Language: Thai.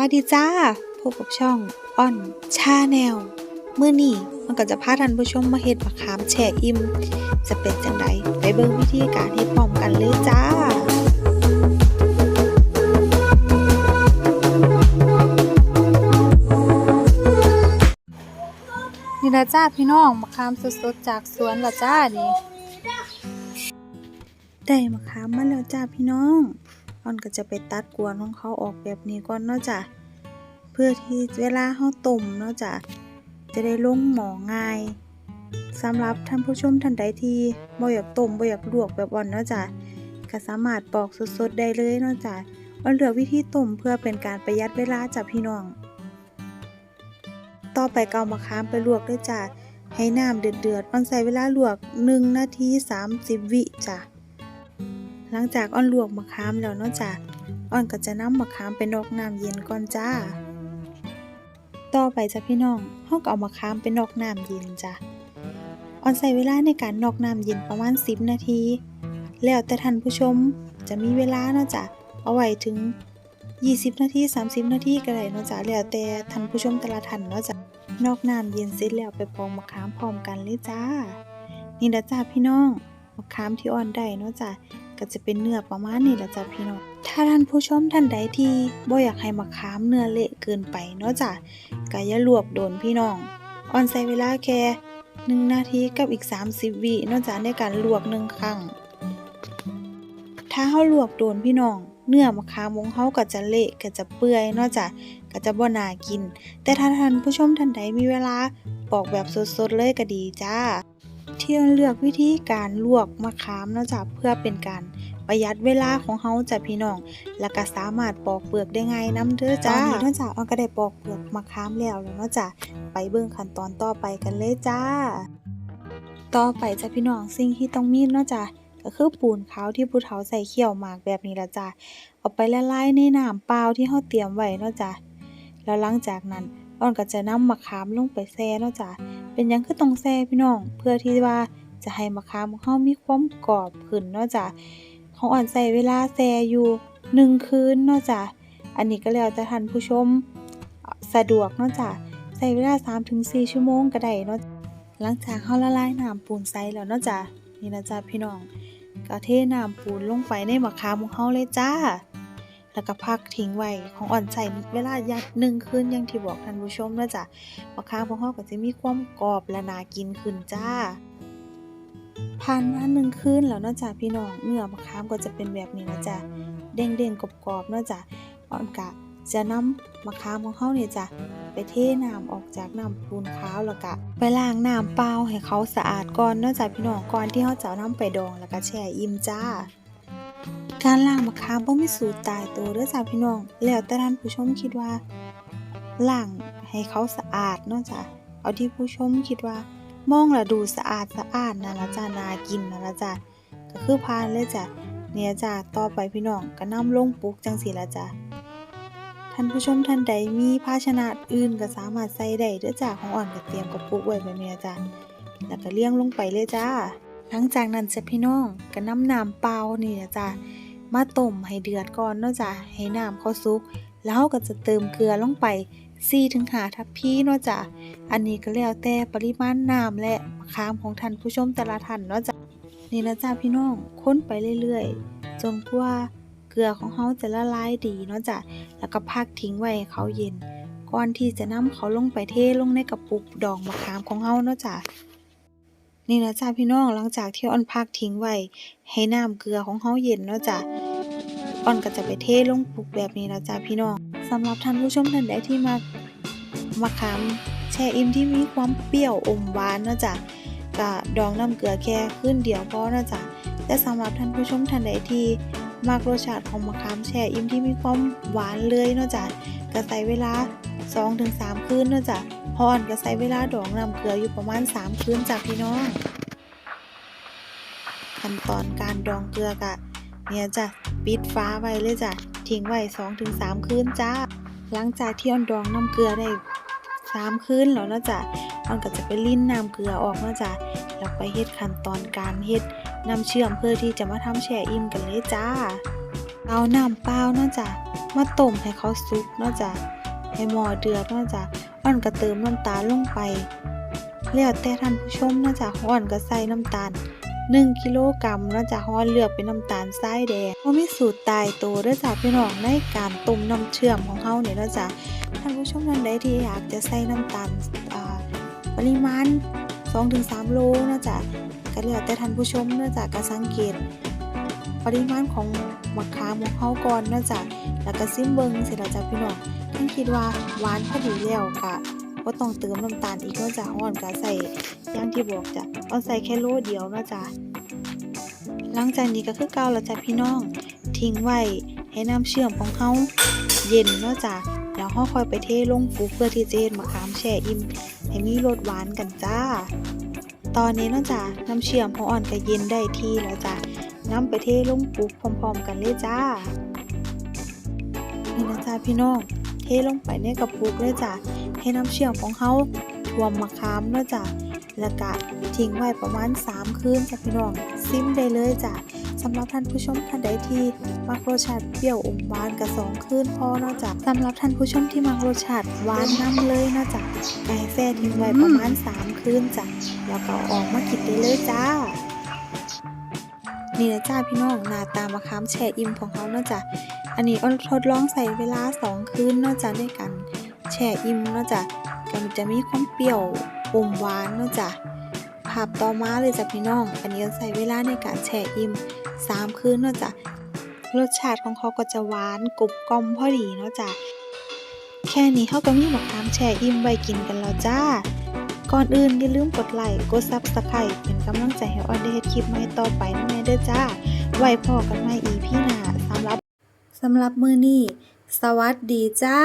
วัสดีจ้า พบกับช่องอ้อนชาแนลเมื่อนี้มันก็จะพาท่านผู้ชมมาเฮ็ดมะขามแช่อิ่ม จะเป็นจังไดไปเบิ่งวิธีการเฮ็ดพร้อมกันเลยจ้านี่ละจ้าพี่น้องมะขามสดๆจากสวนละจ้านี่ได้มะขามมาแล้วจ้าพี่น้อง อ้อนก็จะไปตัดกวนของเขาออกแบบนี้ก่อนเนาะจ้ะเพื่อที่เวลาเฮาต้มเนาะจ้ะจะได้ลงหมอง่ายสำหรับท่านผู้ชมท่านใดที่บ่อยากต้มบ่อยากลวกแบบอ่อนเนาะจ้ะก็สามารถปอกสดๆได้เลยเนาะจ้ะอ้อนเลือกวิธีต้มเพื่อเป็นการประหยัดเวลาจ้ะพี่น้อง ต่อไปก็เอามะขามไปลวกด้วยจ้ะให้น้ำเดือดๆอ้อนใส่เวลาลวก1นาที30 วิจ้ะ หลังจากอ้อนลวกมะขามแล้วเนาะจ้ะอ้อนก็จะนำมะขามไปนอกน้ำเย็นก่อนจ้า ต่อไปจ้ะพี่น้องเฮาก็เอามะขามไปนอกน้ำเย็นจ้ะอ้อนใส่เวลาในการนอกน้ำเย็นประมาณ 10 นาที แล้วแต่ท่านผู้ชมจะมีเวลาเนาะจ้ะเอาไว้ถึง 20 นาที 30 นาทีก็ได้เนาะจ้ะแล้วแต่ท่านผู้ชมแต่ละท่านเนาะจ้ะนอกน้ำเย็นเสร็จแล้วไปปองมะขามพร้อมกันเลยจ้า นี่ละจ้าพี่น้องมะขามที่อ่อนได้เนาะจ้ะ ก็จะเป็นเนื้อประมาณนี้ละจ้าพี่น้อง ถ้าท่านผู้ชมท่านใดที่บ่อยากให้มะขามเนื้อเละเกินไปเนาะจ้ะก็อย่าลวกโดนพี่น้องอ่อนใช้เวลาแค่1นาทีกับอีก 30วิเนาะจ้ะในการลวกหนึ่งครั้ง ถ้าเฮาลวกโดนพี่น้องเนื้อมะขามของเฮาก็จะเละก็จะเปื่อยเนาะจ้ะก็จะบ่น่ากิน แต่ถ้าท่านผู้ชมท่านใดมีเวลาปอกแบบสดๆเลยก็ดีจ้า ที่ยวเลือกวิธีการลวกมะขามเนาะจ้ะเพื่อเป็นการประหยัดเวลาของเฮาจ้ะพี่น้อง แล้วก็สามารถปอกเปลือกได้ง่ายนํเด้อจ้าตอนนี้เนาะจ้ะออนก็ได้ปอกเปลือกมะขามแล้วแล้วเนาะจ้ะไปเบิ่งขั้นตอนต่อไปกันเลยจ้า ต่อไปจ้ะพี่น้องสิ่งที่ต้องมีเนาะจ้ะก็คือปูนขาวที่ผู้เฒ่าใส่เคี่ยวหมากแบบนี้ละจ้ะเอาไปละลายในน้ำเปล่าที่เฮาเตรียมไว้เนาะจ้ะแล้วหลังจากนั้นอ้อนก็จะนำมะขามลงไปแช่เนาะจ้ะ เป็นยังคือต้องแช่พี่น้อง เพื่อที่ว่าจะให้มะขามของเฮามีความกรอบขึ้นเนาะจ้ะของอ่อนใส่เวลาแช่อยู่หนึ่งคืนเนาะจ้ะอันนี้ก็แล้วแต่ท่านผู้ชมสะดวกเนาะจ้ะใส่เวลา 3-4 ชั่วโมงก็ได้เนาะหลังจากเฮาละลายน้ำปูนใส่แล้วเนาะจ้ะนี่นะจ้ะพี่น้องก็เทน้ำปูนลงไปในมะขามของเฮาเลยจ้า แล้วก็พักทิ้งไว้ของอ่อนใส่เวลายัดหนึ่งคืนอย่างที่บอกท่านผู้ชมนะจ๊ะมะขามของเราก็จะมีความกรอบและน่ากินขึ้นจ้าผ่านมาหนึ่งคืนแล้วเนาะจ๊ะพี่น้องเนื้อมะขามก็จะเป็นแบบนี้นะจ๊ะเด้งๆกรอบๆเนาะจ๊ะอ่อนกะจะนำมะขามของเราเนี่ยจ้ะไปเทน้ำออกจากน้ำปูนขาวแล้วก็ไปล้างน้ำเปล่าให้เขาสะอาดก่อนเนาะจ๊ะพี่น้องก่อนที่เราจะเอาน้ำไปดองแล้วก็แช่อิ่มจ้า การล้างมะขามบ่มีสูตรตายตัวเด้อจ้าพี่น้อง แล้วแต่ท่านผู้ชมคิดว่าล้างให้เขาสะอาดเนาะจ้ะเอาที่ผู้ชมคิดว่ามองแล้วดูสะอาดสะอาดนั่นละจ้านากินนั่นละจ้ะก็คือพานเลยจ้ะเนี่ยจ้ะต่อไปพี่น้องก็นำลงปลูกจังซี่ละจ้ะท่านผู้ชมท่านใดมีภาชนะอื่นก็สามารถใส่ได้เด้อจ้ะของอ่อนก็เตรียมกระปุกไว้แบบนี้นะจ้ะแล้วก็เลี้ยงลงไปเลยจ้าหลังจากนั้นจ้ะพี่น้องก็นำน้ำเปล่านี่นะจ้ะ มาต้มให้เดือดก่อนเนาะจ้ะให้น้ำเขาสุก แล้วเราก็จะเติมเกลือลงไป4ถึง5ทัพพีเนาะจ้ะอันนี้ก็แล้วแต่ปริมาณน้ำและมะขามของท่านผู้ชมแต่ละท่านเนาะจ้ะนี่นะจ้ะพี่น้องค้นไปเรื่อยๆ จนกว่าเกลือของเขาจะละลายดีเนาะจ้ะแล้วก็พักทิ้งไว้ให้เขาเย็น ก่อนที่จะนำเขาลงไปเทลงในกระปุกดองมะขามของเขาเนาะจ้ะ นี่นะจ้าพี่น้องหลังจากที่อ่อนพักทิ้งไว้ให้น้ำเกลือของเฮาเย็นเนาะจ้ะอ่อนก็จะไปเทลงปลุกแบบนี้นะจ้าพี่น้องสำหรับท่านผู้ชมท่านใดที่มามะขามแช่อิ่มที่มีความเปรี้ยวอมหวานเนาะจ้ะก็ดองน้ำเกลือแค่คืนเดียวพอเนาะจ้ะแต่สำหรับท่านผู้ชมท่านใดที่มากรสชาติของมะขามแช่อิ่มที่มีความหวานเลยเนาะจ้ะก็ใส่เวลา 2-3 คืนเนาะจ้ะ พรก็ใช้เวลาดองน้ำเกลืออยู่ประมาณ 3 คืนจากพี่น้อง ขั้นตอนการดองเกลือกะเนี่ยจ้ะปิดฟ้าไว้เลยจ้ะทิ้งไว้2-3 คืนจ้า หลังจากที่ออนดองน้ำเกลือได้3คืนแล้วนะจ้ะออนก็จะไปลิ้นน้ำเกลือออกนะจ้ะแล้วไปเฮ็ดขั้นตอนการเฮ็ดน้ำเชื่อมเพื่อที่จะมาทำแช่อิ่มกันเลยจ้า เอาน้ำเปล่านะจ้ะมาต้มให้เขาสุกนะจ้ะให้หม้อเดือดนะจ้ะ อ่อนก็เติมน้ำตาลลงไป แล้วแต่ท่านผู้ชมนาะจ้ะอ่อนก็ใส่น้ำตาล 1 กิโลกรัมนาะจ้ะฮ้อนเลือกเป็นน้ำตาลทรายแดงบ่มีสูตรตายตัวเด้อจ้ะพี่น้องในการต้มน้ำเชื่อมของเฮาเนี่ยนาะจ้ะท่านผู้ชมท่านใดที่อยากจะใส่น้ำตาลปริมาณ 2-3 โลนาะจ้ะก็แล้วแต่ท่านผู้ชมนาะจ้ะก็สังเกตปริมาณของมะขามของเฮาก่อนนาะจ้ะแล้วก็ซิมเบิ่งสิล่ะจ้ะพี่น้อง นคิดว่าหวานพอดีแล้วก็บ่ต้องเติมน้ำตาลอีกนาะจ้ะฮ้อนก็ใส่อย่างที่บอกจ้ะเอาใส่แค่โลเดียวนะจ้ะหลังจากนี้ก็คือเกาแล้วจ้ะพี่น้อง ทิ้งไว้ให้น้ำเชื่อมของเขาเย็นนาะจ้ะแล้วเราค่อยไปเทลงฟุกเพื่อที่จะเฮ็ดมะขามแช่อิ่มให้มีรสหวานกันจ้า ตอนนี้นาะจ้ะน้ำเชื่อมของอ่อนก็เย็นได้ที่แล้วจ้ะน้ำไปเทลงฟุกพร้อม ๆ กันเลยจ้านี่นะจ้าพี่น้อง เทลงไปในกระปุกเลยจ้ะให้น้ำเชื่อมของเขาท่วมมะขามเนาะจ้ะแล้วก็ทิ้งไว้ประมาณ 3 คืนจ้ะพี่น้องซิมได้เลยจ้ะสำหรับท่านผู้ชมท่านใดที่มักรสชาติเปรี้ยวอมหวานกับ2คืนพอเนาะจ้ะสำหรับท่านผู้ชมที่มักรสชาติหวานน้ำเลยเนาะจ้ะก็ให้แฟ่ทิ้งไว้ประมาณ 3 คืนจ้ะแล้วก็อออกมากินได้เลยจ้านี่นะจ้าพี่น้องหน้าตามะขามแช่อิ่มของเขาเนาะจ้ะ อันนี้อ้นทดลองใส่เวลา 2 คืนนาะจ้ะด้วยกันแช่อิ่มนาะจ้ะก็มันจะมีความเปรี้ยวอมหวานนาะจ้ะภาพต่อมาเลยจ้ะพี่น้อง อันนี้ใส่เวลาในการแช่อิ่ม 3 คืนนาะจ้ะรสชาติของเขาก็จะหวานกรุบกรอบพอดีนาะจ้ะแค่นี้เขาก็มีหมะขามแช่อิ่มไว้กินกันแล้วจ้าก่อนอื่นอย่าลืมกดไลค์กดซับสไครต์เป็นกำลังใจให้ออนได้เฮ็ดคลิปใหม่ต่อไปนั่นเด้อจ้า ไว้พอกันใหม่ EP หน้า สำหรับมือนี้ สวัสดีจ้า